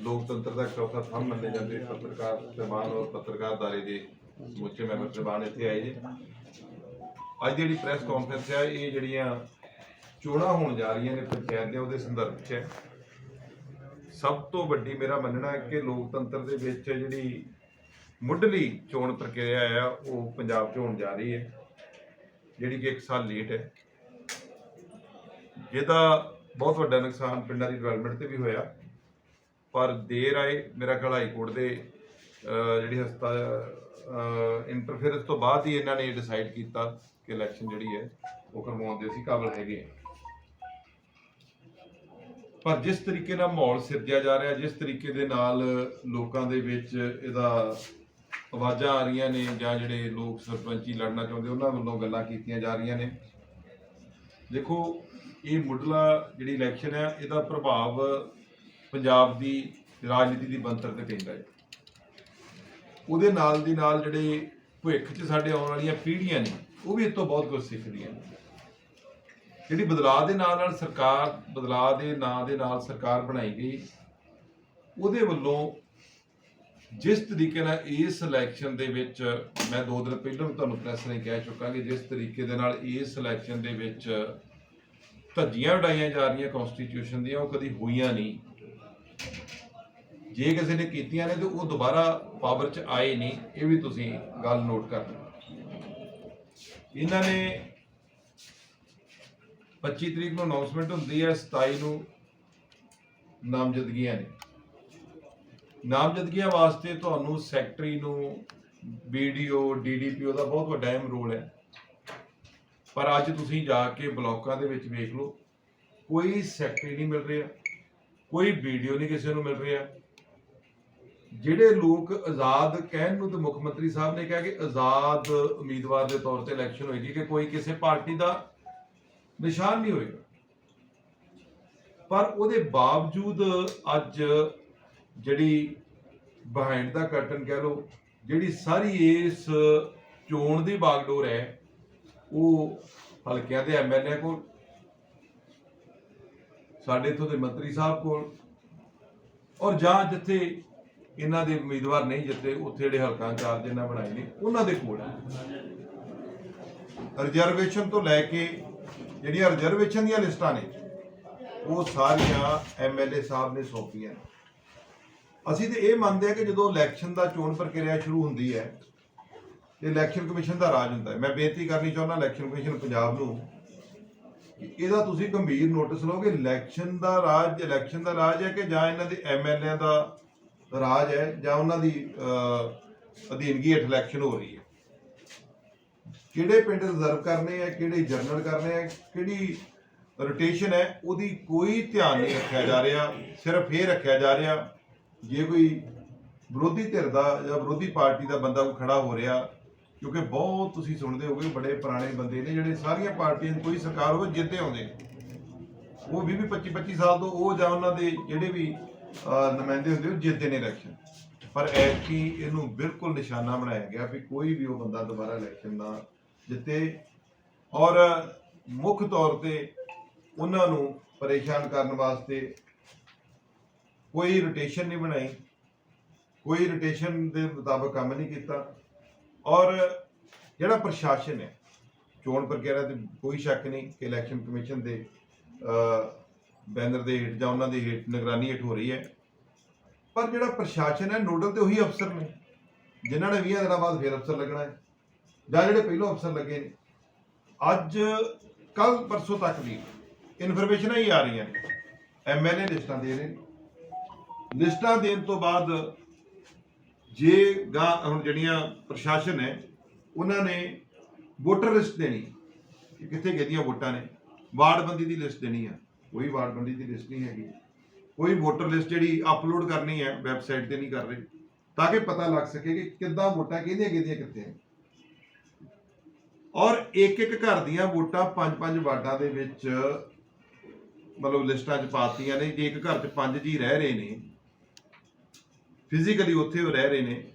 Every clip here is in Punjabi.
ਲੋਕਤੰਤਰ ਦਾ ਚੌਥਾ ਥੰਮ ਮੰਨੇ ਜਾਂਦੇ ਪੱਤਰਕਾਰ ਸਹਿਬਾਨ ਔਰ ਪੱਤਰਕਾਰਦਾਰੀ ਦੇ ਸਮੁੱਚੇ ਮੈਂਬਰ ਸਹਿਬਾਨ ਇੱਥੇ ਆਏ ਜੀ ਅੱਜ ਜਿਹੜੀ ਪ੍ਰੈਸ ਕਾਨਫਰੰਸ ਹੈ ਇਹ ਜਿਹੜੀਆਂ ਚੋਣਾਂ ਹੋਣ ਜਾ ਰਹੀਆਂ ਨੇ ਪੰਚਾਇਤ ਦੇ ਉਹਦੇ ਸੰਦਰਭ 'ਚ ਹੈ। ਸਭ ਤੋਂ ਵੱਡੀ ਮੇਰਾ ਮੰਨਣਾ ਹੈ ਕਿ ਲੋਕਤੰਤਰ ਦੇ ਵਿੱਚ ਜਿਹੜੀ ਮੁੱਢਲੀ ਚੋਣ ਪ੍ਰਕਿਰਿਆ ਆ, ਉਹ ਪੰਜਾਬ 'ਚ ਹੋਣ ਜਾ ਰਹੀ ਹੈ। ਜਿਹੜੀ ਕਿ 1 ਸਾਲ ਲੇਟ ਹੈ। ਜਿਹਦਾ ਬਹੁਤ ਵੱਡਾ ਨੁਕਸਾਨ ਪਿੰਡਾਂ ਦੀ ਡਿਵੈਲਪਮੈਂਟ ਤੇ ਵੀ ਹੋਇਆ। ਪਰ ਦੇਰ ਆਏ ਮੇਰਾ ਖਿਆਲ ਹਾਈ ਕੋਰਟ ਦੇ ਜਿਹੜੀ ਹਸਤਾ ਇੰਟਰਫੇਰੈਂਸ ਤੋਂ ਬਾਅਦ ਹੀ ਇਹਨਾਂ ਨੇ ਡਿਸਾਈਡ ਕੀਤਾ ਕਿ ਇਲੈਕਸ਼ਨ ਜਿਹੜੀ ਹੈ, ਉਹ ਕਰਵਾਉਣ ਦੇ ਅਸੀਂ ਕਾਬਲ ਹੈਗੇ ਹਾਂ। ਪਰ ਜਿਸ ਤਰੀਕੇ ਨਾਲ ਮਾਹੌਲ ਸਿਰਜਿਆ ਜਾ ਰਿਹਾ, ਜਿਸ ਤਰੀਕੇ ਦੇ ਨਾਲ ਲੋਕਾਂ ਦੇ ਵਿੱਚ ਇਹਦਾ ਆਵਾਜ਼ਾਂ ਆ ਰਹੀਆਂ ਨੇ ਜਾਂ ਜਿਹੜੇ ਲੋਕ ਸਰਪੰਚੀ ਲੜਨਾ ਚਾਹੁੰਦੇ, ਉਹਨਾਂ ਵੱਲੋਂ ਗੱਲਾਂ ਕੀਤੀਆਂ ਜਾ ਰਹੀਆਂ ਨੇ। ਦੇਖੋ ਇਹ ਮੁੱਢਲਾ ਜਿਹੜੀ ਇਲੈਕਸ਼ਨ ਹੈ, ਇਹਦਾ ਪ੍ਰਭਾਵ ਪੰਜਾਬ ਦੀ ਰਾਜਨੀਤੀ ਦੀ ਬਣਤਰ ਤੇ ਪੈਂਦਾ ਹੈ। ਉਹਦੇ ਨਾਲ ਦੀ ਨਾਲ ਜਿਹੜੇ ਭਵਿੱਖ 'ਚ ਸਾਡੇ ਆਉਣ ਵਾਲੀਆਂ ਪੀੜ੍ਹੀਆਂ ਨੇ, ਉਹ ਵੀ ਇਹ ਤੋਂ ਬਹੁਤ ਕੁਝ ਸਿੱਖਦੀਆਂ ਨੇ। ਜਿਹੜੀ ਬਦਲਾਅ ਦੇ ਨਾਲ ਨਾਲ ਸਰਕਾਰ, ਬਦਲਾਅ ਦੇ ਨਾਂ ਦੇ ਨਾਲ ਸਰਕਾਰ ਬਣਾਈ ਗਈ, ਉਹਦੇ ਵੱਲੋਂ ਜਿਸ ਤਰੀਕੇ ਨਾਲ ਇਸ ਇਲੈਕਸ਼ਨ ਦੇ ਵਿੱਚ, ਮੈਂ ਦੋ ਦਿਨ ਪਹਿਲਾਂ ਵੀ ਤੁਹਾਨੂੰ ਪ੍ਰੈਸ ਨੇ ਕਹਿ ਚੁੱਕਾ ਕਿ ਜਿਸ ਤਰੀਕੇ ਦੇ ਨਾਲ ਇਸ ਇਲੈਕਸ਼ਨ ਦੇ ਵਿੱਚ ਧੱਜੀਆਂ ਉਡਾਈਆਂ ਜਾ ਰਹੀਆਂ ਕਨਸਟੀਟਿਊਸ਼ਨ ਦੀਆਂ, ਉਹ ਕਦੀ ਹੋਈਆਂ ਨਹੀਂ। ਜੇ ਕਿਸੇ ਨੇ ਕੀਤੀਆਂ ਨੇ ਤੇ ਉਹ ਦੁਬਾਰਾ ਪਾਵਰ 'ਚ ਆਏ ਨਹੀਂ, ਇਹ ਵੀ ਤੁਸੀਂ ਗੱਲ ਨੋਟ ਕਰ ਲਓ। ਇਹਨਾਂ ਨੇ 25 ਤਰੀਕ ਨੂੰ ਅਨਾਉਂਸਮੈਂਟ ਹੁੰਦੀ ਹੈ 27 ਨੂੰ ਨਾਮਜ਼ਦਗੀਆਂ ਨੇ। ਨਾਮਜ਼ਦਗੀਆਂ ਵਾਸਤੇ ਤੁਹਾਨੂੰ ਸੈਕਟਰੀ ਨੂੰ ਬੀਡੀਓ ਡੀਡੀਪੀਓ ਦਾ ਬਹੁਤ ਵੱਡਾ ਅਹਿਮ ਰੋਲ ਹੈ। ਪਰ ਅੱਜ ਤੁਸੀਂ ਜਾ ਕੇ ਬਲਾਕਾਂ ਦੇ ਵਿੱਚ ਵੇਖ ਲਓ, ਕੋਈ ਸੈਕਟਰੀ ਨਹੀਂ ਮਿਲ ਰਿਹਾ, ਕੋਈ ਵੀਡੀਓ ਨਹੀਂ ਕਿਸੇ ਨੂੰ ਮਿਲ ਰਿਹਾ। ਜਿਹੜੇ ਲੋਕ ਆਜ਼ਾਦ ਕਹਿਣ ਨੂੰ ਤੇ ਮੁੱਖ ਮੰਤਰੀ ਸਾਹਿਬ ਨੇ ਕਿਹਾ ਕਿ ਆਜ਼ਾਦ ਉਮੀਦਵਾਰ ਦੇ ਤੌਰ ਤੇ ਇਲੈਕਸ਼ਨ ਹੋਏਗੀ ਕਿ ਕੋਈ ਕਿਸੇ ਪਾਰਟੀ ਦਾ ਨਿਸ਼ਾਨ ਨਹੀਂ ਹੋਏਗਾ। ਪਰ ਉਹਦੇ ਬਾਵਜੂਦ ਅੱਜ ਜਿਹੜੀ ਬਿਹਾਈਂਡ ਦਾ ਕਰਟਨ ਕਹਿ ਲਓ, ਜਿਹੜੀ ਸਾਰੀ ਇਸ ਚੋਣ ਦੀ ਬਾਗਡੋਰ ਹੈ ਉਹ ਹਲਕਿਆਂ ਦੇ ਐਮਐਲਏ ਕੋਲ, ਸਾਡੇ ਇੱਥੋਂ ਦੇ ਮੰਤਰੀ ਸਾਹਿਬ ਕੋਲ, ਔਰ ਜਾਂ ਜਿੱਥੇ ਇਹਨਾਂ ਦੇ ਉਮੀਦਵਾਰ ਨਹੀਂ ਜਿੱਤੇ, ਉੱਥੇ ਜਿਹੜੇ ਹਲਕਾ ਇੰਚਾਰਜ ਇਹਨਾਂ ਬਣਾਏ ਨੇ, ਉਹਨਾਂ ਦੇ ਕੋਲ ਰਿਜ਼ਰਵੇਸ਼ਨ ਤੋਂ ਲੈ ਕੇ ਜਿਹੜੀਆਂ ਰਿਜ਼ਰਵੇਸ਼ਨ ਦੀਆਂ ਲਿਸਟਾਂ ਨੇ, ਉਹ ਸਾਰੀਆਂ ਐਮਐਲਏ ਸਾਹਿਬ ਨੇ ਸੌਂਪੀਆਂ ਅਸੀਂ ਤੇ ਇਹ ਮੰਨਦੇ ਆ ਕਿ ਜਦੋਂ ਇਲੈਕਸ਼ਨ ਦਾ ਚੋਣ ਪ੍ਰਕਿਰਿਆ ਸ਼ੁਰੂ ਹੁੰਦੀ ਹੈ ਤੇ ਇਲੈਕਸ਼ਨ ਕਮਿਸ਼ਨ ਦਾ ਰਾਜ ਹੁੰਦਾ ਹੈ। ਮੈਂ ਬੇਨਤੀ ਕਰਨੀ ਚਾਹੁੰਦਾ ਇਲੈਕਸ਼ਨ ਕਮਿਸ਼ਨ ਪੰਜਾਬ ਨੂੰ ਕਿ ਇਹਦਾ ਤੁਸੀਂ ਗੰਭੀਰ ਨੋਟਿਸ ਲਓ ਕਿ ਇਲੈਕਸ਼ਨ ਦਾ ਰਾਜ ਇਲੈਕਸ਼ਨ ਦਾ ਰਾਜ ਹੈ ਕਿ ਜਾਂ ਇਹਨਾਂ ਦੇ ਐਮਐਲਏ ਦਾ ਰਾਜ ਹੈ ਜਾਂ ਉਹਨਾਂ ਦੀ ਅਧੀਨਗੀ ਹੇਠ ਇਲੈਕਸ਼ਨ ਹੋ ਰਹੀ ਹੈ। ਕਿਹੜੇ ਪਿੰਡ ਰਿਜ਼ਰਵ ਕਰਨੇ ਆ ਕਿਹੜੇ ਜਰਨਲ ਕਰਨੇ ਆ ਕਿਹੜੀ ਰੋਟੇਸ਼ਨ ਹੈ, ਉਹਦੀ ਕੋਈ ਧਿਆਨ ਨਹੀਂ ਰੱਖਿਆ ਜਾ ਰਿਹਾ। ਸਿਰਫ ਇਹ ਰੱਖਿਆ ਜਾ ਰਿਹਾ, ਜੇ ਕੋਈ ਵਿਰੋਧੀ ਧਿਰ ਦਾ ਜਾਂ ਵਿਰੋਧੀ ਪਾਰਟੀ ਦਾ ਬੰਦਾ ਕੋਈ ਖੜਾ ਹੋ ਰਿਹਾ ਕਿਉਂਕਿ ਬਹੁਤ ਤੁਸੀਂ ਸੁਣਦੇ ਹੋਗੇ, ਬੜੇ ਪੁਰਾਣੇ ਬੰਦੇ ਨੇ ਜਿਹੜੇ ਸਾਰੀਆਂ ਪਾਰਟੀਆਂ ਕੋਈ ਸਰਕਾਰ ਹੋਵੇ ਜਿੱਤੇ ਆਉਂਦੇ ਨੇ। ਉਹ 20 25 25 ਸਾਲ ਤੋਂ ਉਹ ਜਾਂ ਉਹਨਾਂ ਦੇ ਜਿਹੜੇ ਵੀ ਨੁਮਾਇੰਦੇ ਹੁੰਦੇ ਉਹ ਜਿੱਤੇ ਨੇ ਇਲੈਕਸ਼ਨ ਪਰ ਐਤਕੀ ਇਹਨੂੰ ਬਿਲਕੁਲ ਨਿਸ਼ਾਨਾ ਬਣਾਇਆ ਗਿਆ ਵੀ ਕੋਈ ਵੀ ਉਹ ਬੰਦਾ ਦੁਬਾਰਾ ਇਲੈਕਸ਼ਨ ਨਾ ਜਿੱਤੇ। ਔਰ ਮੁੱਖ ਤੌਰ ਤੇ ਉਹਨਾਂ ਨੂੰ ਪਰੇਸ਼ਾਨ ਕਰਨ ਵਾਸਤੇ ਕੋਈ ਰੋਟੇਸ਼ਨ ਨਹੀਂ ਬਣਾਈ। ਕੋਈ ਰੋਟੇਸ਼ਨ ਦੇ ਮੁਤਾਬਕ ਕੰਮ ਨਹੀਂ ਕੀਤਾ। ਔਰ ਜਿਹੜਾ ਪ੍ਰਸ਼ਾਸਨ ਹੈ, ਚੋਣ ਪ੍ਰਕਿਰਿਆ ਤੇ ਕੋਈ ਸ਼ੱਕ ਨਹੀਂ ਕਿ ਇਲੈਕਸ਼ਨ ਕਮਿਸ਼ਨ ਦੇ ਬੈਨਰ ਦੇ ਹੇਠ ਜਾਂ ਉਹਨਾਂ ਦੇ ਹੇਠ ਨਿਗਰਾਨੀ ਹੇਠ ਹੋ ਰਹੀ ਹੈ। ਪਰ ਜਿਹੜਾ ਪ੍ਰਸ਼ਾਸਨ ਹੈ, ਨੋਡਲ ਤੇ ਉਹੀ ਅਫਸਰ ਨੇ, ਜਿਨ੍ਹਾਂ ਨੇ 20 ਦਿਨਾਂ ਬਾਅਦ ਫੇਰ ਅਫਸਰ ਲੱਗਣਾ ਹੈ, ਜਾਂ ਜਿਹੜੇ ਪਹਿਲੋਂ ਅਫਸਰ ਲੱਗੇ ਨੇ। ਅੱਜ, ਕੱਲ ਪਰਸੋਂ ਤੱਕ ਦੀ ਇਨਫੋਰਮੇਸ਼ਨਾਂ ਹੀ ਆ ਰਹੀਆਂ ਨੇ। ਐਮਐਲਏ ਲਿਸਟਾਂ ਦੇ ਰਹੇ ਨੇ। ਲਿਸਟਾਂ ਦੇਣ ਤੋਂ ਬਾਅਦ ਜੇ ਗਾ ਹੁਣ ਜਿਹੜੀਆਂ ਪ੍ਰਸ਼ਾਸਨ ਹੈ, ਉਹਨਾਂ ਨੇ ਵੋਟਰ ਲਿਸਟ ਦੇਣੀ ਕਿ ਕਿੱਥੇ ਕਿਹਦੀਆਂ ਵੋਟਾਂ ਨੇ? ਵਾਰਡਬੰਦੀ ਦੀ ਲਿਸਟ ਦੇਣੀ ਆ। ਕੋਈ ਵਾਰਡਬੰਦੀ ਦੀ ਲਿਸਟ ਨਹੀਂ ਹੈਗੀ। ਕੋਈ ਵੋਟਰ ਲਿਸਟ ਜਿਹੜੀ ਅਪਲੋਡ ਕਰਨੀ ਹੈ, ਵੈਬਸਾਈਟ ਤੇ ਨਹੀਂ ਕਰ ਰਹੇ। ਤਾਂ ਕਿ ਪਤਾ ਲੱਗ ਸਕੇ ਕਿ ਕਿੱਦਾਂ ਵੋਟਾਂ ਕਿਹਦੀਆਂ ਕਿਹਦੀਆਂ ਕਿੱਥੇ ਨੇ। ਔਰ ਇੱਕ ਇੱਕ ਘਰ ਦੀਆਂ ਵੋਟਾਂ ਪੰਜ ਪੰਜ ਵਾਰਡਾਂ ਦੇ ਵਿੱਚ ਮਤਲਬ ਲਿਸਟਾਂ 'ਚ ਪਾਤੀਆਂ ਨੇ। ਜੇ ਇੱਕ ਘਰ 'ਚ ਪੰਜ ਜੀ ਰਹਿ ਰਹੇ ਨੇ ਫਿਜ਼ੀਕਲੀ ਉੱਥੇ ਉਹ ਰਹਿ ਰਹੇ ਨੇ,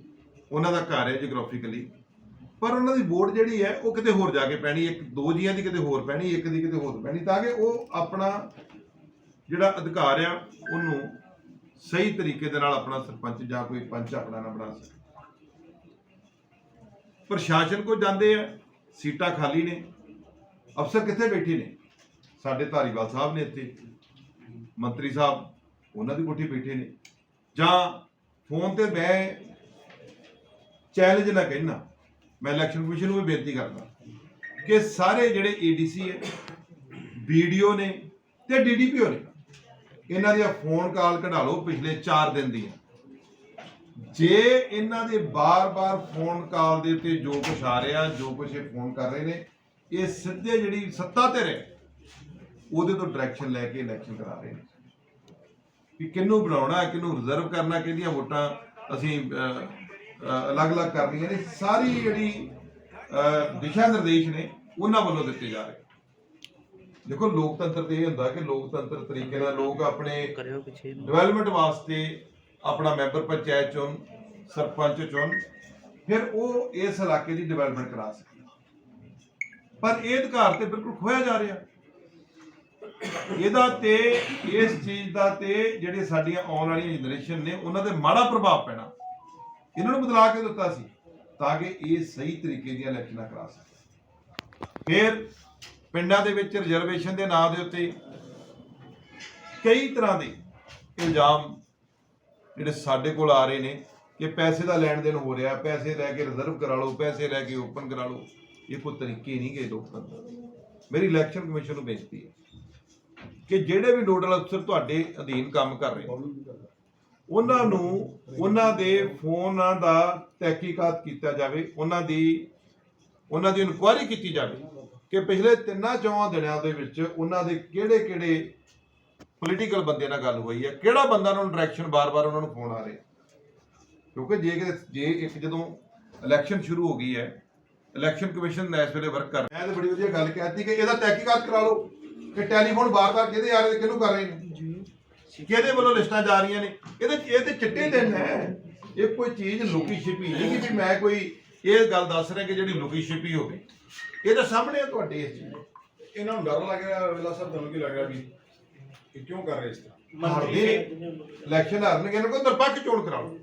ਉਹਨਾਂ ਦਾ ਘਰ ਹੈ ਜਿਓਗ੍ਰਾਫਿਕਲੀ ਪਰ ਉਹਨਾਂ ਦੀ ਵੋਟ ਜਿਹੜੀ ਹੈ ਉਹ ਕਿਤੇ ਹੋਰ ਜਾ ਕੇ ਪੈਣੀ, ਇੱਕ ਦੋ ਜੀਆਂ ਦੀ ਕਿਤੇ ਹੋਰ ਪੈਣੀ, ਇੱਕ ਦੀ ਕਿਤੇ ਹੋਰ ਪੈਣੀ, ਤਾਂ ਕਿ ਉਹ ਆਪਣਾ ਜਿਹੜਾ ਅਧਿਕਾਰ ਆ, ਉਹਨੂੰ ਸਹੀ ਤਰੀਕੇ ਦੇ ਨਾਲ ਆਪਣਾ ਸਰਪੰਚ ਜਾਂ ਕੋਈ ਪੰਚ ਆਪਣਾ ਨਾ ਬਣਾ ਸਕੇ। ਪ੍ਰਸ਼ਾਸਨ ਕੋ ਜਾਂਦੇ ਆ, ਸੀਟਾਂ ਖਾਲੀ ਨੇ, ਅਫਸਰ ਕਿੱਥੇ ਬੈਠੇ ਨੇ? ਸਾਡੇ ਧਾਰੀਵਾਲ ਸਾਹਿਬ ਨੇ ਇੱਥੇ, ਮੰਤਰੀ ਸਾਹਿਬ, ਉਹਨਾਂ ਦੀ ਕੋਠੀ ਬੈਠੇ ਨੇ, ਜਾਂ ਫੋਨ ਤੇ ਮੈਂ ਚੈਲੰਜ ਨਾ ਕਹਿਣਾ ਮੈਂ ਇਲੈਕਸ਼ਨ ਕਮਿਸ਼ਨ ਨੂੰ ਵੀ ਬੇਨਤੀ ਕਰਦਾ ਕਿ ਸਾਰੇ ਜਿਹੜੇ ਏਡੀਸੀ ਹੈ ਵੀਡੀਓ ਨੇ ਤੇ ਡੀਡੀਪੀਓ ਨੇ, ਇਹਨਾਂ ਦੀਆਂ ਫੋਨ ਕਾਲ ਕਢਾ ਲਓ ਪਿਛਲੇ 4 ਦਿਨ ਦੀਆਂ। ਜੇ ਇਹਨਾਂ ਦੇ ਬਾਰ-ਬਾਰ ਫੋਨ ਕਾਲ ਦੇ ਉੱਤੇ ਜੋ ਕੁਛ ਆ ਰਿਹਾ, ਜੋ ਕੁਛ ਇਹ ਫੋਨ ਕਰ ਰਹੇ ਨੇ, ਇਹ ਸਿੱਧੇ ਜਿਹੜੀ ਸੱਤਾ ਤੇ ਰਹੇ, ਉਹਦੇ ਤੋਂ ਡਾਇਰੈਕਸ਼ਨ ਲੈ ਕੇ ਇਲੈਕਸ਼ਨ ਕਰਾ ਰਹੇ ਨੇ। ਕਿ ਕਿਹਨੂੰ ਬਣਾਉਣਾ, ਕਿਹਨੂੰ ਰਿਜ਼ਰਵ ਕਰਨਾ ਕਿਹਦੀਆਂ ਵੋਟਾਂ ਅਸੀਂ ਅਲੱਗ-ਅਲੱਗ ਕਰਨੀਆਂ ਨੇ। ਸਾਰੀ ਜਿਹੜੀ ਦਿਸ਼ਾ ਨਿਰਦੇਸ਼ ਨੇ, ਉਹਨਾਂ ਵੱਲੋਂ ਦਿੱਤੇ ਜਾ ਰਹੇ ਦੇਖੋ, ਲੋਕਤੰਤਰ ਤੇ ਇਹ ਹੁੰਦਾ ਕਿ ਲੋਕਤੰਤਰ ਤਰੀਕੇ ਨਾਲ ਲੋਕ ਆਪਣੇ ਡਿਵੈਲਪਮੈਂਟ ਵਾਸਤੇ ਆਪਣਾ ਮੈਂਬਰ ਪੰਚਾਇਤ ਚੁਣ, ਸਰਪੰਚ ਚੁਣ, ਫਿਰ ਉਹ ਇਸ ਇਲਾਕੇ ਦੀ ਡਿਵੈਲਪਮੈਂਟ ਕਰਾ ਸਕਣ ਪਰ ਇਹ ਅਧਿਕਾਰ ਤੇ ਬਿਲਕੁਲ ਖੋਇਆ ਜਾ ਰਿਹਾ। ਇਹਦਾ ਤੇ, ਇਸ ਚੀਜ਼ ਦਾ ਤੇ ਜਿਹੜੇ ਸਾਡੀਆਂ ਆਉਣ ਵਾਲੀਆਂ ਜਨਰੇਸ਼ਨ ਨੇ, ਉਹਨਾਂ ਤੇ ਮਾੜਾ ਪ੍ਰਭਾਵ ਪੈਣਾ। ਇਹਨਾਂ ਨੂੰ ਬਦਲਾ ਕੇ ਦਿੱਤਾ ਸੀ, ਤਾਂ ਕਿ ਇਹ ਸਹੀ ਤਰੀਕੇ ਦੀਆਂ ਇਲੈਕਸ਼ਨਾਂ ਕਰਾ ਸਕਣ। ਫਿਰ ਪਿੰਡਾਂ ਦੇ ਵਿੱਚ ਰਿਜ਼ਰਵੇਸ਼ਨ ਦੇ ਨਾਂ ਦੇ ਉੱਤੇ ਕਈ ਤਰ੍ਹਾਂ ਦੇ ਇਲਜ਼ਾਮ ਜਿਹੜੇ ਸਾਡੇ ਕੋਲ ਆ ਰਹੇ ਨੇ ਕਿ ਪੈਸੇ ਦਾ ਲੈਣ ਦੇਣ ਹੋ ਰਿਹਾ, ਪੈਸੇ ਲੈ ਕੇ ਰਿਜ਼ਰਵ ਕਰਾ ਲਓ, ਪੈਸੇ ਲੈ ਕੇ ਓਪਨ ਕਰਾ ਲਓ। ਇਹ ਕੋਈ ਤਰੀਕੇ ਨਹੀਂ ਗਏ ਲੋਕਤੰਤਰ ਦੇ। ਮੇਰੀ ਇਲੈਕਸ਼ਨ ਕਮਿਸ਼ਨ ਨੂੰ ਬੇਨਤੀ ਹੈ। ਕਿ ਜਿਹੜੇ ਵੀ ਨੋਡਲ ਅਫਸਰ ਤੁਹਾਡੇ ਅਧੀਨ ਕੰਮ ਕਰ ਰਹੇ ਉਹਨਾਂ ਨੂੰ ਉਹਨਾਂ ਦੇ ਫੋਨਾਂ ਦਾ ਤਹਿਕੀਕਾਤ ਕੀਤਾ ਜਾਵੇ, ਉਹਨਾਂ ਦੀ ਉਹਨਾਂ ਦੀ ਇਨਕੁਆਇਰੀ ਕੀਤੀ ਜਾਵੇ ਕਿ ਪਿਛਲੇ ਤਿੰਨਾਂ ਚੌਹਾਂ ਦਿਨਾਂ ਦੇ ਵਿੱਚ ਉਹਨਾਂ ਦੇ ਕਿਹੜੇ ਕਿਹੜੇ ਪੋਲੀਟੀਕਲ ਬੰਦੇ ਨਾਲ ਗੱਲ ਹੋਈ ਹੈ, ਕਿਹੜਾ ਬੰਦਾ ਉਹਨਾਂ ਨੂੰ ਡਾਇਰੈਕਸ਼ਨ ਬਾਰ-ਬਾਰ ਉਹਨਾਂ ਨੂੰ ਫੋਨ ਆ ਰਿਹਾ ਕਿਉਂਕਿ ਜੇ ਜੇ ਇੱਕ ਜਦੋਂ ਇਲੈਕਸ਼ਨ ਸ਼ੁਰੂ ਹੋ ਗਈ ਹੈ ਇਲੈਕਸ਼ਨ ਕਮਿਸ਼ਨ ਨੇ ਇਸ ਵੇਲੇ ਵਰਕ ਕਰ ਰਿਹਾ ਮੈਂ ਤਾਂ ਬੜੀ ਵਧੀਆ ਗੱਲ ਕਹਿਤੀ ਕਿ ਇਹਦਾ ਤਹਿਕੀਕਾਤ ਕਰਾ ਲਓ। ਕਿ ਟੈਲੀਫੋਨ ਬਾਰ-ਬਾਰ ਕਿਹਦੇ ਆ ਰਹੇ ਕਿਹਨੂੰ ਕਰ ਰਹੇ ਨੇ? ਕਿਹਦੇ ਵੱਲੋਂ ਲਿਸਟਾਂ ਜਾ ਰਹੀਆਂ ਨੇ? ਇਹਦੇ ਇਹ ਤੇ ਚਿੱਟੇ ਦਿਨ ਹੈ। ਇਹ ਕੋਈ ਚੀਜ਼ ਲੁਕੀ ਛਿਪੀ ਨਹੀਂ ਕਿ ਵੀ ਮੈਂ ਕੋਈ ਇਹ ਗੱਲ ਦੱਸ ਰਿਹਾ ਕਿ ਜਿਹੜੀ ਲੁਕੀ ਛਿਪੀ ਹੋਵੇ। ਇਹ ਤਾਂ ਸਾਹਮਣੇ ਆ ਤੁਹਾਡੇ ਇਸ ਚੀਜ਼ ਇਹਨਾਂ ਨੂੰ ਡਰ ਲੱਗ ਰਿਹਾ ਵੇਲਾ ਸਾਹਿਬ ਤੁਹਾਨੂੰ ਕੀ ਲੱਗ ਰਿਹਾ ਵੀ ਇਹ ਕਿਉਂ ਕਰ ਰਹੇ ਇਸ ਤਰ੍ਹਾਂ? ਹਾਰਦੇ ਇਲੈਕਸ਼ਨ ਹਾਰਨਗੇ ਇਹਨਾਂ ਕੋਲ ਨਿਰਪੱਖ ਚੋਣ ਕਰਾਓ।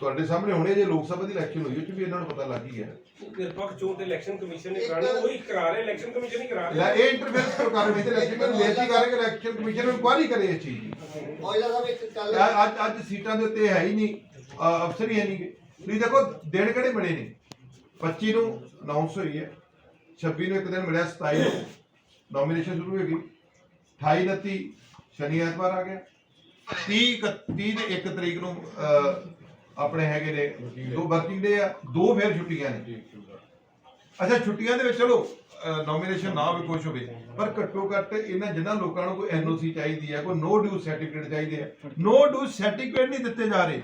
ਤੁਹਾਡੇ ਸਾਹਮਣੇ ਹੁਣੇ ਜੇ ਲੋਕ ਸਭਾ ਦੀ ਇਲੈਕਸ਼ਨ ਹੋਈ ਉਹ ਚ ਵੀ ਇਹਨਾਂ ਨੂੰ ਪਤਾ ਲੱਗ ਹੀ ਗਿਆ। ਨਿਰਪੱਖ ਚੋਣ ਤੇ ਇਲੈਕਸ਼ਨ ਕਮਿਸ਼ਨ ਨੇ ਕਰਾਣੀ ਉਹੀ ਕਰਾ ਰਹੇ ਇਲੈਕਸ਼ਨ ਕਮਿਸ਼ਨ ਹੀ ਕਰਾ ਲੈ ਰਿਹਾ ਇਹ ਇੰਟਰਫੇਅਰ ਕਿਉਂ ਕਰ ਰਹੇ ਨੇ? ਇਲੈਕਸ਼ਨ ਕਮਿਸ਼ਨ ਬੇਨਤੀ ਕਰ ਰਹੇ ਕਿ ਇਲੈਕਸ਼ਨ ਕਮਿਸ਼ਨ ਇਨਕੁਆਇਰੀ ਕਰੇ ਇਸ ਚੀਜ਼ ਦੀ। ਔਜਲਾ ਸਾਹਿਬ ਇੱਕ ਕੱਲ ਅੱਜ ਅੱਜ- ਅੱਜ ਸੀਟਾਂ ਦੇ ਉੱਤੇ ਹੈ ਹੀ ਨਹੀਂ। ਅ, ਅਫਸਰ ਹੀ ਹੈ ਨਹੀਂ। ਗੇ। ਤੁਸੀਂ ਦੇਖੋ ਦਿਨ ਕਿਹੜੇ ਬਣੇ ਨੇ? 25 ਨੂੰ ਅਨਾਉਂਸ ਹੋਈ ਹੈ। 26 ਨੂੰ ਇੱਕ ਦਿਨ ਮਿਲਿਆ 27 ਨੂੰ। ਨੋਮੀਨੇਸ਼ਨ ਸ਼ੁਰੂ ਹੋ ਗਈ 28 29 ਸ਼ਨੀ ਐਤਵਾਰ ਆ ਗਿਆ। 30 31 ਤੇ 1 ਤਰੀਕ ਨੂੰ ਅ, ਆਪਣੇ ਹੈਗੇ ਨੇ ਦੋ ਵਰਕਿੰਗ ਡੇ ਆ ਦੋ ਫੇਰ ਛੁੱਟੀਆਂ ਨੇ। ਅੱਛਾ ਛੁੱਟੀਆਂ ਦੇ ਵਿੱਚ ਚਲੋ ਨੋਮੀਨੇਸ਼ਨ ਨਾ ਵੀ ਕੁਝ ਹੋਵੇ ਪਰ ਘੱਟੋ ਘੱਟ ਇਹਨਾਂ ਜਿਨ੍ਹਾਂ ਲੋਕਾਂ ਨੂੰ ਕੋਈ ਐਨਓਸੀ ਚਾਹੀਦੀ ਹੈ ਕੋਈ ਨੋ ਡਿਊ ਸਰਟੀਫਿਕੇਟ ਚਾਹੀਦੇ ਆ। ਨੋ ਡਿਊ ਸਰਟੀਫਿਕੇਟ ਨਹੀਂ ਦਿੱਤੇ ਜਾ ਰਹੇ।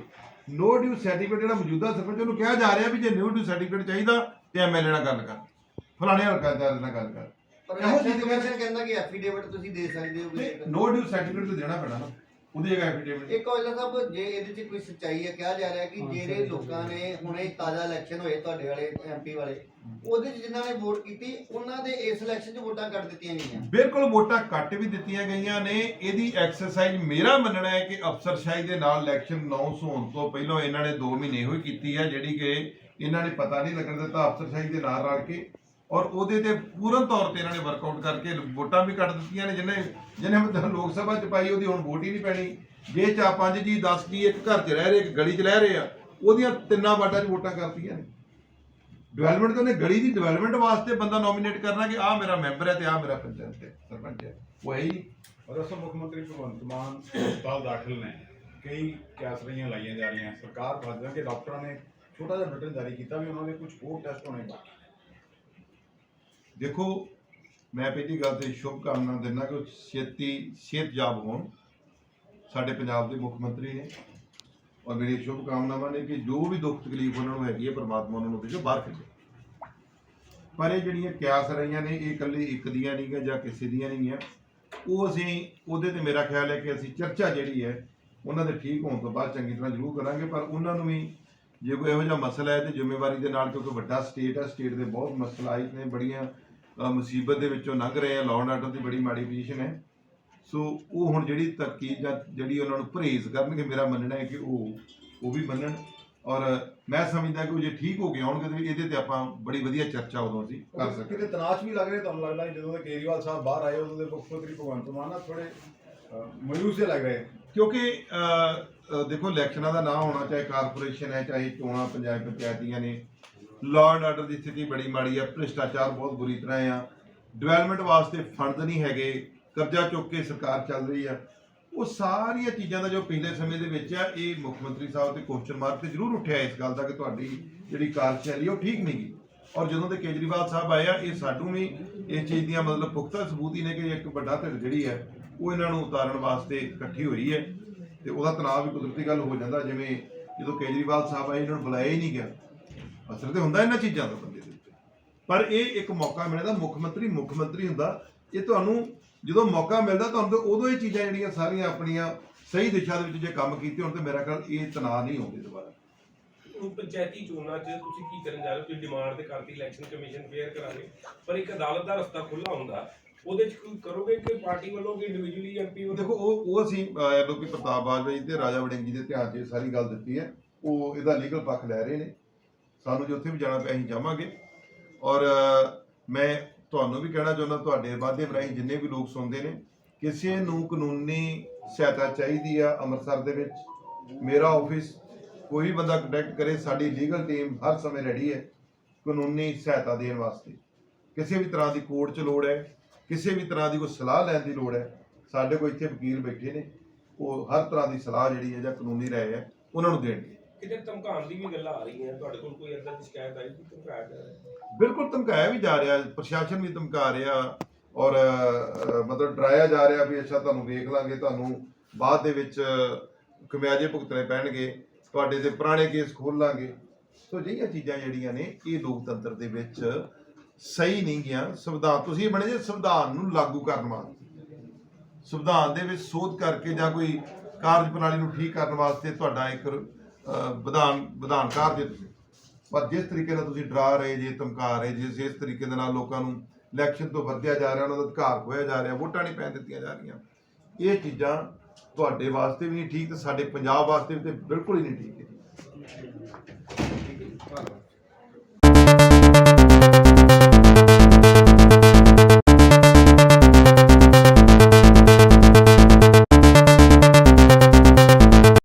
ਨੋ ਡਿਊ ਸਰਟੀਫਿਕੇਟ ਜਿਹੜਾ ਮੌਜੂਦਾ ਸਰਪੰਚ ਨੂੰ ਕਿਹਾ ਜਾ ਰਿਹਾ ਵੀ ਜੇ ਨੋ ਡਿਊ ਸਰਟੀਫਿਕੇਟ ਚਾਹੀਦਾ ਤੇ ਐਮਐਲਏ ਨਾਲ ਗੱਲ ਕਰ। ਫਲਾਣੇ ਹਲਕਾ ਚਾਰ ਨਾਲ ਗੱਲ ਕਰ। ਪਰ ਇਹੋ ਜਿਹੀ ਕਮਿਸ਼ਨ ਕਹਿੰਦਾ ਕਿ ਐਫੀਡੇਵਿਟ ਤੁਸੀਂ ਦੇ ਸਕਦੇ ਹੋ। ਨੋ ਡਿਊ ਸਰਟੀਫਿਕੇਟ ਤੇ ਦੇਣਾ ਪੈਣਾ ਨਾ। ਉਹਦੀ ਜਗ੍ਹਾ ਐਫੀਡੇਵਿਟ ਇੱਕ ਔਜਲਾ ਸਾਹਿਬ ਜੇ ਇਹਦੇ 'ਚ ਕੋਈ ਸੱਚਾਈ ਹੈ ਕਿਹਾ ਜਾ ਰਿਹਾ ਕਿ ਜਿਹੜੇ ਲੋਕਾਂ ਨੇ ਹੁਣੇ ਤਾਜ਼ਾ ਇਲੈਕਸ਼ਨ ਹੋਏ ਤੁਹਾਡੇ ਵਾਲੇ ਐਮਪੀ ਵਾਲੇ ਉਹਦੇ 'ਚ ਜਿਨ੍ਹਾਂ ਨੇ ਵੋਟ ਕੀਤੀ ਉਹਨਾਂ ਦੇ ਇਸ ਇਲੈਕਸ਼ਨ 'ਚ ਵੋਟਾਂ ਕੱਟ ਦਿੱਤੀਆਂ ਗਈਆਂ। ਬਿਲਕੁਲ ਵੋਟਾਂ ਕੱਟ ਵੀ ਦਿੱਤੀਆਂ ਗਈਆਂ ਨੇ। ਇਹਦੀ ਐਕਸਰਸਾਈਜ਼ ਮੇਰਾ ਮੰਨਣਾ ਹੈ ਕਿ ਅਫਸਰਸ਼ਾਹੀ ਦੇ ਨਾਲ ਇਲੈਕਸ਼ਨ ਅਨਾਉਂਸ ਹੋਣ ਤੋਂ ਪਹਿਲਾਂ ਇਹਨਾਂ ਨੇ 2 ਮਹੀਨੇ ਹੋਈ ਕੀਤੀ ਹੈ ਜਿਹੜੀ ਕਿ ਇਹਨਾਂ ਨੇ ਪਤਾ ਨਹੀਂ ਲੱਗਣ ਦਿੱਤਾ ਅਫਸਰਸ਼ਾਹੀ ਦੇ ਨਾਲ ਰਲ ਕੇ। ਔਰ ਉਹਦੇ ਤੇ ਪੂਰਨ ਤੌਰ ਤੇ ਇਹਨਾਂ ਨੇ ਵਰਕਆਊਟ ਕਰਕੇ ਵੋਟਾਂ ਵੀ ਕੱਟ ਦਿੱਤੀਆਂ ਨੇ, ਜਿਹਨੇ ਜਿਹਨੇ ਮਤਲਬ ਲੋਕ ਸਭਾ ਚ ਪਾਈ, ਉਹਦੀ ਹੁਣ ਵੋਟ ਹੀ ਨਹੀਂ ਪੈਣੀ। ਜੇ ਚਾ ਪੰਜ ਜੀ 10 ਜੀ ਇੱਕ ਘਰ 'ਚ ਰਹਿ ਰਹੇ, ਇੱਕ ਗਲੀ 'ਚ ਰਹਿ ਰਹੇ ਆ, ਉਹਦੀਆਂ ਤਿੰਨਾਂ ਵਾਟਾਂ 'ਚ ਵੋਟਾਂ ਕਰਤੀਆਂ ਨੇ। ਡਿਵੈਲਪਮੈਂਟ ਤੋਂ ਨੇ ਗਲੀ ਦੀ ਡਿਵੈਲਪਮੈਂਟ ਵਾਸਤੇ ਬੰਦਾ ਨੋਮੀਨੇਟ ਕਰਨਾ ਕਿ ਆਹ ਮੇਰਾ ਮੈਂਬਰ ਹੈ ਤੇ ਆਹ ਮੇਰਾ ਪੰਚਾਇਤ ਹੈ ਸਰਪੰਚ ਹੈ। ਉਹ ਹੈ ਹੀ ਔਰ ਅਸਲ ਮੁੱਖ ਮੰਤਰੀ ਭਗਵੰਤ ਮਾਨ ਹਸਪਤਾਲ ਦਾਖਲ ਨੇ। ਕਈ ਕੈਸਰੀਆਂ ਲਾਈਆਂ ਜਾ ਰਹੀਆਂ। ਸਰਕਾਰ ਦੱਸਦਾ ਕਿ ਡਾਕਟਰਾਂ ਨੇ ਛੋਟਾ ਜਿਹਾ ਬਟਨ ਜਾਰੀ ਕੀਤਾ ਵੀ ਉਹਨਾਂ ਦੇ ਕੁਝ ਹੋਰ ਟੈਸਟ ਹੋਣੇ ਬਾਕੀ। ਦੇਖੋ, ਮੈਂ ਪਹਿਲੀ ਗੱਲ ਤੇ ਸ਼ੁਭ ਕਾਮਨਾ ਦਿੰਦਾ ਕਿ ਛੇਤੀ ਸਿਹਤਯਾਬ ਹੋਣ। ਸਾਡੇ ਪੰਜਾਬ ਦੇ ਮੁੱਖ ਮੰਤਰੀ ਨੇ। ਔਰ ਮੇਰੀ ਸ਼ੁਭ ਕਾਮਨਾਵਾਂ ਨੇ ਕਿ ਜੋ ਵੀ ਦੁੱਖ ਤਕਲੀਫ ਉਹਨਾਂ ਨੂੰ ਹੈਗੀ ਹੈ, ਪਰਮਾਤਮਾ ਉਹਨਾਂ ਨੂੰ ਉਹਦੇ ਬਾਹਰ ਕੱਢੇ। ਪਰ ਇਹ ਜਿਹੜੀਆਂ ਕਿਆਸ ਰਹੀਆਂ ਨੇ, ਇਹ ਇਕੱਲੇ ਇੱਕ ਦੀਆਂ ਨਹੀਂ ਜਾਂ ਕਿਸੇ ਦੀਆਂ ਨਹੀਂ ਹੈ ਉਹ ਅਸੀਂ, ਉਹਦੇ ਤੇ ਮੇਰਾ ਖਿਆਲ ਹੈ ਕਿ ਅਸੀਂ ਚਰਚਾ ਜਿਹੜੀ ਹੈ, ਉਹਨਾਂ ਦੇ ਠੀਕ ਹੋਣ ਤੋਂ ਬਾਅਦ ਚੰਗੀ ਤਰ੍ਹਾਂ ਜ਼ਰੂਰ ਕਰਾਂਗੇ। ਪਰ ਉਹਨਾਂ ਨੂੰ ਵੀ ਜੇ ਕੋਈ ਇਹੋ ਜਿਹਾ ਮਸਲਾ ਹੈ ਤੇ ਜ਼ਿੰਮੇਵਾਰੀ ਦੇ ਨਾਲ, ਕਿਉਂਕਿ ਵੱਡਾ ਸਟੇਟ ਹੈ ਸਟੇਟ ਦੇ ਬਹੁਤ ਮਸਲਾਈਟ ਨੇ, ਬੜੀਆਂ ਮੁਸੀਬਤ ਦੇ ਵਿੱਚੋਂ ਲੰਘ ਰਹੇ ਆ। ਲਾਅ ਆਰਡਰ ਦੀ ਬੜੀ ਮਾੜੀ ਪੋਜੀਸ਼ਨ ਹੈ। ਸੋ ਉਹ ਹੁਣ ਜਿਹੜੀ ਤਰਕੀਬ ਜਾਂ ਜਿਹੜੀ ਉਹਨਾਂ ਨੂੰ ਪਰਹੇਜ਼ ਕਰਨਗੇ ਮੇਰਾ ਮੰਨਣਾ ਹੈ ਕਿ ਉਹ ਉਹ ਵੀ ਮੰਨਣ। ਔਰ ਮੈਂ ਸਮਝਦਾ ਕਿ ਉਹ ਜੇ ਠੀਕ ਹੋ ਗਏ ਹੋਣਗੇ ਤੇ ਇਹਦੇ ਤੇ ਆਪਾਂ ਬੜੀ ਵਧੀਆ ਚਰਚਾ ਉਦੋਂ ਅਸੀਂ ਕਰ ਸਕਦੇ ਕਿਤੇ ਤਨਾਸ਼ ਵੀ ਲੱਗ ਰਿਹਾ ਤੁਹਾਨੂੰ ਲੱਗਦਾ ਜਦੋਂ ਦੇ ਕੇਜਰੀਵਾਲ ਸਾਹਿਬ ਬਾਹਰ ਆਏ ਉਦੋਂ ਦੇ ਮੁੱਖ ਮੰਤਰੀ ਭਗਵੰਤ ਮਾਨ ਥੋੜੇ ਮਯੂਸ ਜਿਹੇ ਲੱਗ ਰਹੇ ਕਿਉਂਕਿ ਦੇਖੋ ਇਲੈਕਸ਼ਨਾਂ ਦਾ ਨਾਂ ਹੋਣਾ ਚਾਹੇ ਕਾਰਪੋਰੇਸ਼ਨ ਹੈ ਚਾਹੇ ਚੋਣਾਂ ਪੰਜਾਬ ਪੰਚਾਇਤੀਆਂ ਨੇ ਲਾਅ ਐਂਡ ਆਰਡਰ ਦੀ ਸਥਿਤੀ ਬੜੀ ਮਾੜੀ ਆ, ਭ੍ਰਿਸ਼ਟਾਚਾਰ ਬਹੁਤ ਬੁਰੀ ਤਰ੍ਹਾਂ ਆ। ਡਿਵੈਲਪਮੈਂਟ ਵਾਸਤੇ ਫੰਡ ਨਹੀਂ ਹੈਗੇ, ਕਰਜ਼ਾ ਚੁੱਕ ਕੇ ਸਰਕਾਰ ਚੱਲ ਰਹੀ ਆ। ਉਹ ਸਾਰੀਆਂ ਚੀਜ਼ਾਂ ਦਾ ਜੋ ਪਿਛਲੇ ਸਮੇਂ ਦੇ ਵਿੱਚ ਆ, ਇਹ ਮੁੱਖ ਮੰਤਰੀ ਸਾਹਿਬ ਤੇ ਕੁਐਸਚਨ ਮਾਰਕ ਤੇ ਜ਼ਰੂਰ ਉੱਠਿਆ ਇਸ ਗੱਲ ਦਾ ਕਿ ਤੁਹਾਡੀ ਜਿਹੜੀ ਕਾਰਜਸ਼ੈਲੀ ਉਹ ਠੀਕ ਨਹੀਂ ਗੀ। ਔਰ ਜਦੋਂ ਦੇ ਕੇਜਰੀਵਾਲ ਸਾਹਿਬ ਆਏ ਆ, ਇਹ ਸਾਨੂੰ ਵੀ ਇਸ ਚੀਜ਼ ਦੀਆਂ ਮਤਲਬ ਪੁਖਤਾ ਸਬੂਤ ਹੀ ਨੇ ਕਿ ਇੱਕ ਵੱਡਾ ਧਿਰ ਜਿਹੜੀ ਹੈ ਉਹ ਇਹਨਾਂ ਨੂੰ ਉਤਾਰਨ ਵਾਸਤੇ ਇਕੱਠੀ ਹੋਈ ਹੈ। ਤੇ ਉਹਦਾ ਤਣਾਅ ਵੀ ਕੁਦਰਤੀ ਗੱਲ ਹੋ ਜਾਂਦਾ, ਜਿਵੇਂ ਜਦੋਂ ਕੇਜਰੀਵਾਲ ਸਾਹਿਬ ਆਏ, ਇਹਨਾਂ ਨੂੰ ਬੁਲਾਇਆ ਹੀ ਨਹੀਂ ਗਿਆ। ਅਸਰ ਤੇ ਹੁੰਦਾ ਇਹਨਾਂ ਚੀਜ਼ਾਂ ਦਾ ਬੰਦੇ ਦੇ ਉੱਤੇ। ਪਰ ਇਹ ਇੱਕ ਮੌਕਾ ਮਿਲਦਾ ਮੁੱਖ ਮੰਤਰੀ ਮੁੱਖ ਮੰਤਰੀ ਹੁੰਦਾ। ਇਹ ਤੁਹਾਨੂੰ ਜਦੋਂ ਮੌਕਾ ਮਿਲਦਾ ਤੁਹਾਨੂੰ ਤਾਂ ਉਦੋਂ ਇਹ ਚੀਜ਼ਾਂ ਜਿਹੜੀਆਂ ਸਾਰੀਆਂ ਆਪਣੀਆਂ ਸਹੀ ਦਿਸ਼ਾ ਦੇ ਵਿੱਚ ਜੇ ਕੰਮ ਕੀਤੇ ਹੋਣ ਤੇ ਮੇਰਾ ਖਿਆਲ ਇਹ ਤਣਾਅ ਨਹੀਂ ਆਉਂਦੇ ਦੁਬਾਰਾ। ਪੰਚਾਇਤੀ ਚੋਣਾਂ 'ਚ ਤੁਸੀਂ ਕੀ ਕਰਨ ਜਾ ਰਹੇ ਹੋ? ਤੁਸੀਂ ਡਿਮਾਂਡ ਤੇ ਕਰਤੀ ਇਲੈਕਸ਼ਨ ਕਮਿਸ਼ਨ ਫੇਅਰ ਕਰਾਵੇ ਪਰ ਇੱਕ ਅਦਾਲਤ ਦਾ ਰਸਤਾ ਖੁੱਲਾ ਹੁੰਦਾ। ਉਹਦੇ 'ਚ ਕੋਈ ਕਰੋਗੇ ਕਿ ਪਾਰਟੀ ਵੱਲੋਂ ਕਿ ਇੰਡੀਵਿਜੂਅਲੀ ਐਮਪੀ ਵੱਲੋਂ? ਦੇਖੋ ਉਹ ਉਹ ਅਸੀਂ ਐਲਓਪੀ ਪ੍ਰਤਾਪ ਬਾਜਵਾ ਜੀ ਤੇ ਰਾਜਾ ਵੜਿੰਗ ਜੀ ਦੇ ਧਿਆਨ 'ਚ ਇਹ ਸਾਰੀ ਗੱਲ ਦਿੱਤੀ ਹੈ। ਉਹ ਇਹਦਾ ਲੀਗਲ ਪੱਖ ਲੈ ਰਹੇ ਨੇ। ਸਾਨੂੰ ਜੇ ਉੱਥੇ ਵੀ ਜਾਣਾ ਪਿਆ ਅਸੀਂ ਜਾਵਾਂਗੇ। ਔਰ ਮੈਂ ਤੁਹਾਨੂੰ ਵੀ ਕਹਿਣਾ ਚਾਹੁੰਦਾ, ਤੁਹਾਡੇ ਮਾਧਿਅਮ ਰਾਹੀਂ ਜਿੰਨੇ ਵੀ ਲੋਕ ਸੁਣਦੇ ਨੇ, ਕਿਸੇ ਨੂੰ ਕਾਨੂੰਨੀ ਸਹਾਇਤਾ ਚਾਹੀਦੀ ਆ ਅੰਮ੍ਰਿਤਸਰ ਦੇ ਵਿੱਚ। ਮੇਰਾ ਆਫਿਸ ਕੋਈ ਵੀ ਬੰਦਾ ਕੰਟੈਕਟ ਕਰੇ, ਸਾਡੀ ਲੀਗਲ ਟੀਮ ਹਰ ਸਮੇਂ ਰੈਡੀ ਹੈ ਕਾਨੂੰਨੀ ਸਹਾਇਤਾ ਦੇਣ ਵਾਸਤੇ। ਕਿਸੇ ਵੀ ਤਰ੍ਹਾਂ ਦੀ ਕੋਰਟ 'ਚ ਲੋੜ ਹੈ, ਕਿਸੇ ਵੀ ਤਰ੍ਹਾਂ ਦੀ ਕੋਈ ਸਲਾਹ ਲੈਣ ਦੀ ਲੋੜ ਹੈ, ਸਾਡੇ ਕੋਲ ਇੱਥੇ ਵਕੀਲ ਬੈਠੇ ਨੇ, ਉਹ ਹਰ ਤਰ੍ਹਾਂ ਦੀ ਸਲਾਹ ਜਿਹੜੀ ਹੈ ਜਾਂ ਕਾਨੂੰਨੀ ਰਾਏ ਹੈ, ਉਹਨਾਂ ਨੂੰ ਦੇਣਗੇ। ਕਿਤੇ ਧਮਕਾਉਣ ਦੀ ਵੀ ਗੱਲਾਂ ਆ ਰਹੀਆਂ ਤੁਹਾਡੇ ਕੋਲ ਕੋਈ ਅੰਦਰ ਦੀ ਸ਼ਿਕਾਇਤ ਆਈ ਕਿ ਧਮਕਾਇਆ ਜਾ ਰਿਹਾ? ਹੈ ਬਿਲਕੁਲ ਧਮਕਾਇਆ ਵੀ ਜਾ ਰਿਹਾ ਪ੍ਰਸ਼ਾਸਨ ਵੀ ਧਮਕਾ ਰਿਹਾ ਔਰ ਅ, ਮਤਲਬ ਡਰਾਇਆ ਜਾ ਰਿਹਾ ਵੀ ਅੱਛਾ ਤੁਹਾਨੂੰ ਵੇਖ ਲਾਂਗੇ ਤੁਹਾਨੂੰ ਬਾਅਦ ਦੇ ਵਿੱਚ ਖਮਿਆਜੇ ਭੁਗਤਣੇ ਪੈਣਗੇ ਤੁਹਾਡੇ ਤੇ ਪੁਰਾਣੇ ਕੇਸ ਖੋਲ ਲਾਂਗੇ। ਸੋ ਜਿਹੀਆਂ ਚੀਜ਼ਾਂ ਜਿਹੜੀਆਂ ਨੇ ਇਹ ਲੋਕਤੰਤਰ ਦੇ ਵਿੱਚ ਸਹੀ ਨਹੀਂ ਗਿਆ ਸੰਵਿਧਾਨ ਤੁਸੀਂ ਇਹ ਬਣੇ ਜੇ ਸੰਵਿਧਾਨ ਨੂੰ ਲਾਗੂ ਕਰਨ ਵਾਸਤੇ। ਸੰਵਿਧਾਨ ਦੇ ਵਿੱਚ ਸੋਧ ਕਰਕੇ ਜਾਂ ਕੋਈ ਕਾਰਜ ਪ੍ਰਣਾਲੀ ਨੂੰ ਠੀਕ ਕਰਨ ਵਾਸਤੇ ਤੁਹਾਡਾ ਇੱਕ ਵਿਧਾਨ ਵਿਧਾਨ ਕਾਰਜ ਤੁਸੀਂ। ਪਰ ਜਿਸ ਤਰੀਕੇ ਨਾਲ ਤੁਸੀਂ ਡਰਾ ਰਹੇ ਜੇ, ਧਮਕਾ ਰਹੇ ਜੇ, ਜਿਸ ਤਰੀਕੇ ਦੇ ਨਾਲ ਲੋਕਾਂ ਨੂੰ ਇਲੈਕਸ਼ਨ ਤੋਂ ਵਰਦਿਆ ਜਾ ਰਿਹਾ, ਉਹਨਾਂ ਦਾ ਅਧਿਕਾਰ ਖੋਇਆ ਜਾ ਰਿਹਾ, ਵੋਟਾਂ ਨਹੀਂ ਪੈਣ ਦਿੱਤੀਆਂ ਜਾ ਰਹੀਆਂ। ਇਹ ਚੀਜ਼ਾਂ ਤੁਹਾਡੇ ਵਾਸਤੇ ਵੀ ਨਹੀਂ ਠੀਕ ਤੇ ਸਾਡੇ ਪੰਜਾਬ ਵਾਸਤੇ ਵੀ ਤੇ ਬਿਲਕੁਲ ਹੀ ਨਹੀਂ ਠੀਕ।